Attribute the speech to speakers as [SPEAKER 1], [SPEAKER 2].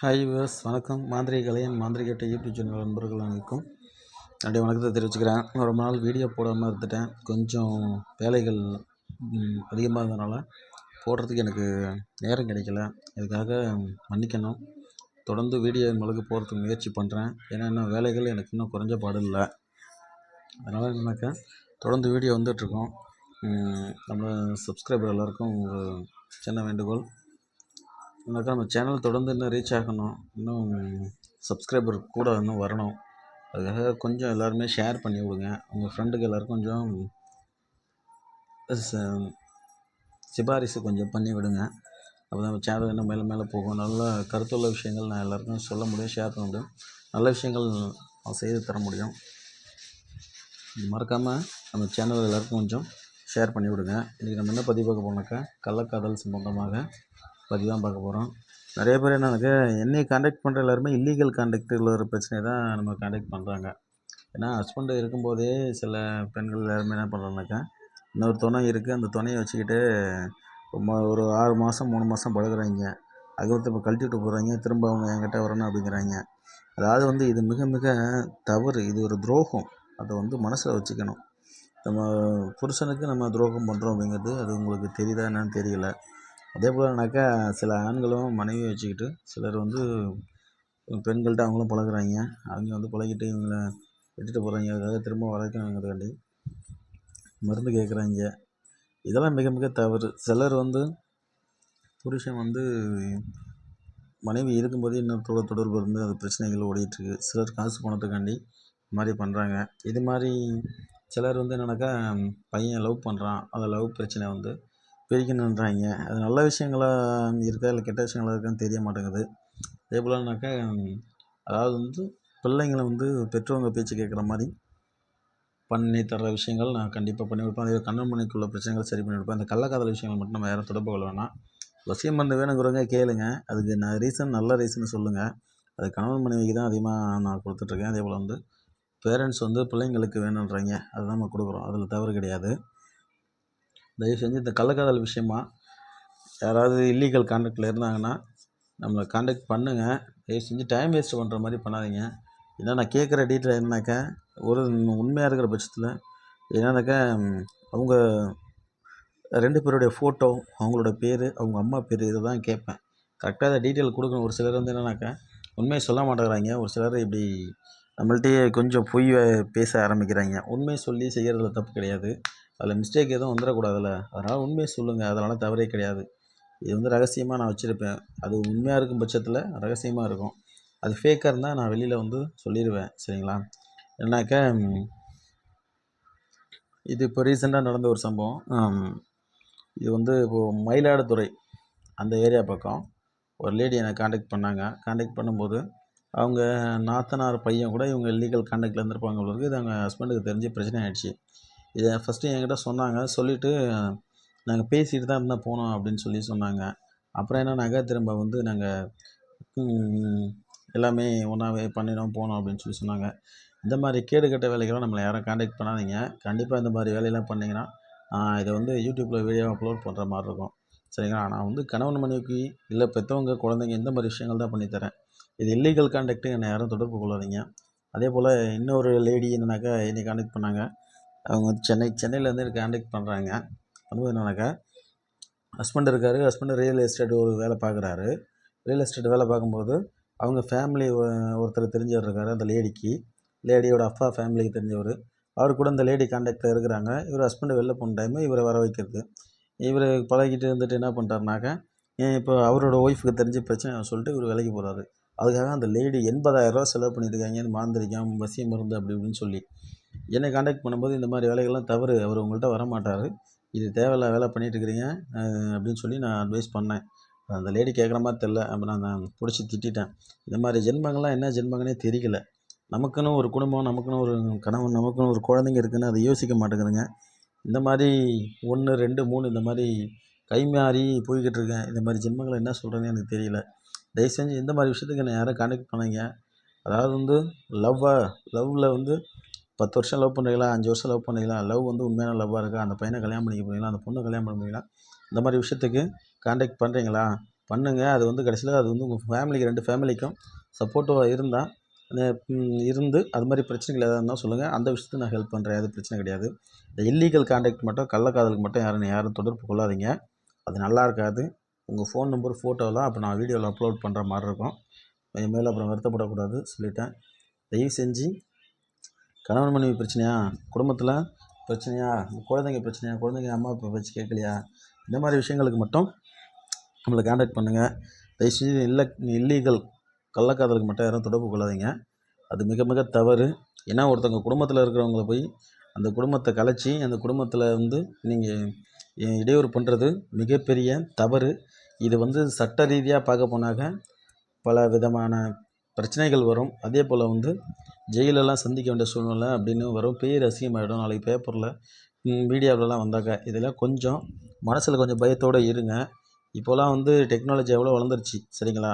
[SPEAKER 1] Hi விவஸ் வணக்கம். மாந்திரிக Kalaiyan மாந்திரிகட்ட YouTube channel நண்பர்கள் அனைவருக்கும் அப்படியே வணக்கத்தை தெரிவிச்சுக்கிறேன். ரொம்ப நாள் வீடியோ போடாமல் இருந்துட்டேன். கொஞ்சம் வேலைகள் அதிகமாக இருந்தனால போடுறதுக்கு எனக்கு நேரம் கிடைக்கல. இதுக்காக மன்னிக்கணும். தொடர்ந்து வீடியோ உங்களுக்கு போகிறதுக்கு முயற்சி பண்ணுறேன் ஏன்னா இன்னும் வேலைகள் எனக்கு இன்னும் குறைஞ்ச பாடு இல்லை. அதனால் என்னக்கா தொடர்ந்து வீடியோ வந்துட்டுருக்கோம் நம்ம சப்ஸ்கிரைபர் எல்லாருக்கும் ஒரு சின்ன வேண்டுகோள். என்னக்கா நம்ம சேனல் தொடர்ந்து இன்னும் ரீச் ஆகணும் இன்னும் சப்ஸ்கிரைபர் கூட இன்னும் வரணும். அதுக்காக கொஞ்சம் எல்லாருமே ஷேர் பண்ணி விடுங்க. உங்கள் ஃப்ரெண்டுக்கு எல்லோரும் கொஞ்சம் சிபாரிசு கொஞ்சம் பண்ணி விடுங்க. அப்போ தான் சேனல் இன்னும் மேலே மேலே போகும். நல்ல கருத்துள்ள விஷயங்கள் நான் எல்லாருக்கும் சொல்ல முடியும் ஷேர் பண்ண முடியும். நல்ல விஷயங்கள் நான் செய்து தர முடியும். மறக்காமல் நம்ம சேனல் எல்லாருக்கும் கொஞ்சம் ஷேர் பண்ணி விடுங்க. இன்றைக்கி நம்ம என்ன பதிவு பார்க்க போனாக்கா கள்ளக்காதல் சம்பந்தமாக பற்றி தான் பார்க்க போகிறோம் நிறைய பேர் என்னன்னாக்கா என்னை காண்டாக்ட் பண்ணுற எல்லாருமே இல்லீகல் காண்டாக்டில் ஒரு பிரச்சனை தான் நம்ம காண்டாக்ட் பண்ணுறாங்க ஏன்னா ஹஸ்பண்டு இருக்கும்போதே சில பெண்கள் எல்லாருமே என்ன பண்ணுறாங்கனாக்கா இன்னொரு துணை இருக்குது அந்த துணையை வச்சுக்கிட்டு ரொம்ப ஒரு ஆறு மாதம் மூணு மாதம் பழகுறாங்க. அதுக்கப்புறம் இப்போ கழட்டி விட்டு போகிறாங்க திரும்ப அவங்க என்கிட்ட வரணும் அப்படிங்கிறாங்க. அதாவது வந்து இது மிக மிக தவறு. இது ஒரு துரோகம். அதை வந்து மனசில் வச்சுக்கணும். நம்ம புருஷனுக்கு நம்ம துரோகம் பண்ணுறோம் அப்படிங்கிறது அது உங்களுக்கு தெரியுதா என்னன்னு தெரியல. அதே போலனாக்கா சில ஆண்களும் மனைவியை வச்சுக்கிட்டு சிலர் வந்து பெண்கள்கிட்ட அவங்களும் பழகுறாங்க. அவங்க வந்து பழகிட்டு இவங்கள விட்டுட்டு போகிறாங்க அதுக்காக திரும்ப வளர்க்கணுங்கிறதுக்காண்டி மருந்து கேட்குறாங்க இதெல்லாம் மிக மிக தவறு. சிலர் வந்து புருஷன் வந்து மனைவி இருக்கும்போதே இன்னொருத்தோட தொடர்பு இருந்து அது பிரச்சனைகள் ஓடிட்டுருக்கு. சிலர் காசு போனதுக்காண்டி இது மாதிரி பண்ணுறாங்க இது மாதிரி சிலர் வந்து என்னென்னாக்கா பையன் லவ் பண்ணுறான் அந்த லவ் பிரச்சனை வந்து பிரிக்கணுன்றாங்க. அது நல்ல விஷயங்களா இருக்கா இல்லை கெட்ட விஷயங்களா இருக்கான்னு தெரிய மாட்டேங்குது. அதே போலனாக்கா அதாவது வந்து பிள்ளைங்களை வந்து பெற்றவங்க பேச்சு கேட்குற மாதிரி பண்ணி தர விஷயங்கள் நான் கண்டிப்பாக பண்ணி கொடுப்பேன். அதே கண்ணன் மணிக்குள்ள பிரச்சனைகள் சரி பண்ணி கொடுப்பேன். அந்த கள்ளக்காதல் விஷயங்கள் மட்டும் நம்ம யாரும் தொடர்பு கொள்ள வேணாம் வசியம் பண்ண வேணுங்கிறவங்க கேளுங்க. அதுக்கு நான் ரீசன் நல்ல ரீசன் சொல்லுங்கள் அது கணவன் மனைவிக்கு தான் அதிகமாக நான் கொடுத்துட்ருக்கேன் அதே போல் வந்து பேரண்ட்ஸ் வந்து பிள்ளைங்களுக்கு வேணுன்றாங்க அதுதான் நம்ம கொடுக்குறோம். அதில் தவறு கிடையாது. தயவு செஞ்சு இந்த கள்ளக்காதல் விஷயமா யாராவது இல்லீகல் கான்டாக்டில் இருந்தாங்கன்னா நம்மளை காண்டாக்ட் பண்ணுங்கள் தயவு செஞ்சு டைம் வேஸ்ட் பண்ணுற மாதிரி பண்ணாதீங்க. ஏன்னா நான் கேட்குற டீட்டெயில் என்னன்னாக்கா ஒரு உண்மையாக இருக்கிற பட்சத்தில் என்னன்னாக்கா அவங்க ரெண்டு பேருடைய ஃபோட்டோ அவங்களோட பேர் அவங்க அம்மா பேர் இதை தான் கேட்பேன். கரெக்டாக அதை டீட்டெயில் கொடுக்கணும். ஒரு சிலர் வந்து என்னன்னாக்கா உண்மையை சொல்ல மாட்டேங்கிறாங்க. ஒரு சிலர் இப்படி நம்மள்கிட்டயே கொஞ்சம் பொய் பேச ஆரம்பிக்கிறாங்க. உண்மையை சொல்லி செய்கிறதுல தப்பு கிடையாது. அதில் மிஸ்டேக் எதுவும் வந்துடக்கூடாதுல்ல. அதனால் உண்மையை சொல்லுங்கள் அதனால் தவறே கிடையாது. இது வந்து ரகசியமாக நான் வச்சுருப்பேன். அது உண்மையாக இருக்கும் பட்சத்தில் ரகசியமாக இருக்கும். அது ஃபேக்காக இருந்தால் நான் வெளியில் வந்து சொல்லிடுவேன் சரிங்களா? ஏன்னாக்கா இது இப்போ ரீசெண்டாக நடந்த ஒரு சம்பவம். இது வந்து இப்போது மயிலாடுதுறை அந்த ஏரியா பக்கம் ஒரு லேடி என்னை காண்டாக்ட் பண்ணாங்க. காண்டாக்ட் பண்ணும்போது அவங்க நாத்தனார் பையன் கூட இவங்க லீகல் காண்டாக்டில் இருந்திருப்பாங்க போல இது அவங்க ஹஸ்பண்டுக்கு தெரிஞ்சு பிரச்சனை ஆயிடுச்சு. இதை ஃபஸ்ட்டு என்கிட்ட சொன்னாங்க. சொல்லிவிட்டு நாங்கள் பேசிகிட்டு தான் இருந்தால் போனோம் அப்படின்னு சொல்லி சொன்னாங்க. அப்புறம் என்ன நகை திரும்ப வந்து நாங்கள் எல்லாமே ஒன்றாவே பண்ணினோம் போனோம் அப்படின்னு சொல்லி சொன்னாங்க. இந்த மாதிரி கேடு கட்ட வேலைகளை நம்மளை யாரும் காண்டாக்ட் பண்ணாதீங்க. கண்டிப்பாக இந்த மாதிரி வேலையெல்லாம் பண்ணிங்கன்னா இதை வந்து யூடியூப்பில் வீடியோ அப்லோட் பண்ணுற மாதிரி இருக்கும். சரிங்களா? நான் வந்து கணவன் மனைவிக்கு இல்லை பெற்றவங்க குழந்தைங்க இந்த மாதிரி விஷயங்கள் தான் பண்ணித்தரேன் இது இல்லீகல் காண்டாக்ட்டு என்னை யாரும் தொடர்பு கொள்ளாதீங்க. அதே போல் இன்னொரு லேடி என்னன்னாக்கா என்னை காண்டக்ட் பண்ணாங்க. அவங்க வந்து சென்னை சென்னையிலேருந்து எனக்கு காண்டாக்ட் பண்ணுறாங்க பண்ணும்போது என்னன்னாக்கா ஹஸ்பண்ட் இருக்கார் ஹஸ்பண்ட் ரியல் எஸ்டேட் ஒரு வேலை பார்க்குறாரு. ரியல் எஸ்டேட் வேலை பார்க்கும்போது அவங்க ஃபேமிலி ஒருத்தர் தெரிஞ்சவர் இருக்கார் அந்த லேடிக்கு லேடியோட அப்பா ஃபேமிலிக்கு தெரிஞ்சவர். அவர் கூட இந்த லேடி காண்டாக்டில் இருக்கிறாங்க. இவர் ஹஸ்பண்டு வெளில போன டைமு இவரை வர வைக்கிறது. இவர் பழகிட்டு இருந்துட்டு என்ன பண்ணிட்டாருனாக்கா இப்போ அவரோட ஒய்ஃபுக்கு தெரிஞ்ச பிரச்சனை சொல்லிட்டு இவர் வேலைக்கு போகிறாரு அதுக்காக அந்த லேடி எண்பதாயிரரூவா செலவு பண்ணியிருக்காங்க இந்த மாந்திரிகம் வசியம் மருந்து அப்படி இப்படின்னு சொல்லி. என்னை காண்டாக்ட் பண்ணும்போது இந்த மாதிரி வேலைகள்லாம் தவறு அவர் உங்கள்கிட்ட வர மாட்டார் இது தேவையில்ல வேலை பண்ணிகிட்டு இருக்கிறீங்க அப்படின்னு சொல்லி நான் அட்வைஸ் பண்ணேன். அந்த லேடி கேட்குற மாதிரி தெரில அப்புறம் நான் பிடிச்சி திட்டிட்டேன். இந்த மாதிரி ஜென்மங்கள்லாம் என்ன ஜென்மங்கனே தெரியல. நமக்குன்னு ஒரு குடும்பம் நமக்குன்னு ஒரு கணவன் நமக்குன்னு ஒரு குழந்தைங்க இருக்குன்னு அதை யோசிக்க மாட்டேங்குதுங்க. இந்த மாதிரி ஒன்று ரெண்டு மூணு இந்த மாதிரி கை மாறி போய்கிட்டு இருக்கேன். இந்த மாதிரி ஜென்மங்களை என்ன சொல்கிறேன்னு எனக்கு தெரியல. தயவு செஞ்சு இந்த மாதிரி விஷயத்துக்கு என்னை யாரும் காண்டாக்ட் பண்ணாங்க அதாவது வந்து லவ்வாக லவ்வில் வந்து பத்து வருஷம் லவ் பண்ணுறீங்களா அஞ்சு வருஷம் லவ் பண்ணுறீங்களா லவ் வந்து உண்மையான லவ்வாக இருக்கா? அந்த பையனை கல்யாணம் பண்ணிக்க போகிறீங்களா அந்த பொண்ணை கல்யாணம் பண்ண போகிறீங்களா இந்த மாதிரி விஷயத்துக்கு காண்டாக்ட் பண்ணுறீங்களா பண்ணுங்கள் அது வந்து கடைசியில் அது வந்து உங்கள் ஃபேமிலிக்கு ரெண்டு ஃபேமிலிக்கும் சப்போர்ட்டிவாக இருந்தால் இருந்து அது மாதிரி பிரச்சனைகள் எதாவது இருந்தால் சொல்லுங்கள் அந்த விஷயத்துக்கு நான் ஹெல்ப் பண்ணுறேன் அது பிரச்சனை கிடையாது. இந்த இல்லீகல் காண்டாக்ட் மட்டும் கள்ளக்காதலுக்கு மட்டும் யாரும் யாரும் தொடர்பு கொள்ளாதீங்க. அது நல்லா இருக்காது. உங்கள் ஃபோன் நம்பர் ஃபோட்டோலாம் அப்போ நான் வீடியோவில் அப்லோட் பண்ணுற மாதிரி இருக்கும். என் மேலே அப்புறம் வருத்தப்படக்கூடாது சொல்லிட்டேன். தயவு செஞ்சு கணவன் மனைவி பிரச்சனையா? குடும்பத்தில் பிரச்சனையா? குழந்தைங்க பிரச்சனையா? குழந்தைங்க அம்மா அப்பா பேச்சு கேட்கலையா? இந்த மாதிரி விஷயங்களுக்கு மட்டும் நம்மளை காண்டாக்ட் பண்ணுங்கள் தயவு செஞ்சு இல்லை இல்லீகல் கள்ளக்காதலுக்கு மட்டும் யாரும் தொடர்பு கொள்ளாதீங்க. அது மிக மிக தவறு. ஏன்னா ஒருத்தவங்க குடும்பத்தில் இருக்கிறவங்கள போய் அந்த குடும்பத்தை கலைச்சி அந்த குடும்பத்தில் வந்து நீங்கள் இடையூறு பண்ணுறது மிகப்பெரிய தவறு. இது வந்து சட்ட ரீதியாக பார்க்க போனாக்க பல விதமான பிரச்சனைகள் வரும். அதே போல் வந்து ஜெயிலெல்லாம் சந்திக்க வேண்டிய சூழ்நிலை அப்படின்னு வரும். பேர் அசிங்கமாகிடும் நாளைக்கு பேப்பரில் மீடியாவிலலாம் வந்தாக்க இதெல்லாம் கொஞ்சம் மனசில் கொஞ்சம் பயத்தோடு இருங்க. இப்போலாம் வந்து டெக்னாலஜி எவ்வளோ வளர்ந்துருச்சு சரிங்களா?